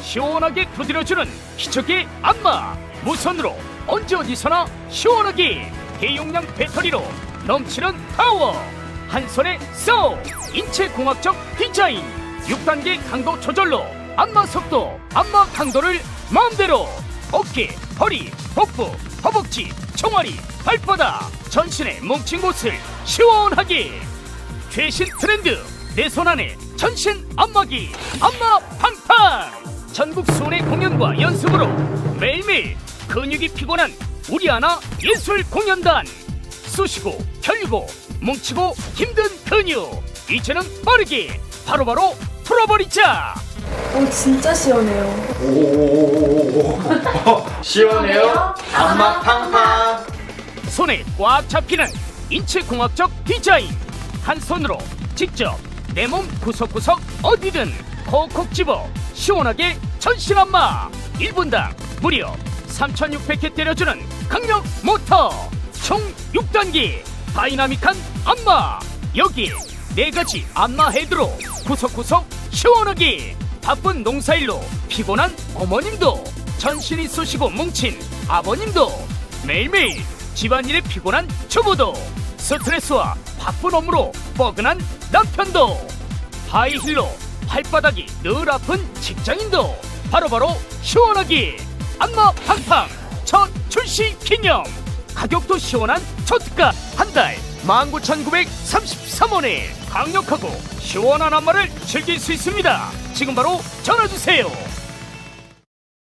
시원하게 두드려주는 기적의 안마. 무선으로 언제 어디서나 시원하게 대용량 배터리로 넘치는 파워. 한 손에 쏘. 인체 공학적 디자인. 6단계 강도 조절로 안마 속도 안마 강도를 마음대로. 어깨 허리 복부 허벅지 총알이 발바닥 전신에 뭉친 곳을 시원하게. 최신 트렌드. 내 손 안에 전신 안마기 안마 팡팡 전국 수원의 공연과 연습으로 매일매일 근육이 피곤한 우리 하나 예술 공연단. 쑤시고 결고 뭉치고 힘든 근육. 이제는 빠르게 바로바로 풀어버리자! 오 진짜 시원해요. 시원해요? 안마 팡팡 손에 꽉 잡히는 인체공학적 디자인. 한 손으로 직접 내 몸 구석구석 어디든 콕콕 집어 시원하게 전신 안마. 1분당 무려 3600회 때려주는 강력 모터 총 6단계 다이나믹한 안마. 여기 네 가지 안마 헤드로 구석구석 시원하게 바쁜 농사일로 피곤한 어머님도 전신이 쑤시고 뭉친 아버님도 매일매일 집안일에 피곤한 주부도 스트레스와 바쁜 업무로 뻐근한 남편도. 하이힐로 발바닥이 늘 아픈 직장인도. 바로바로 시원하게 안마 팡팡 첫 출시 기념. 가격도 시원한 초특가 한 달 19,933원에 강력하고 시원한 안마를 즐길 수 있습니다. 지금 바로 전화주세요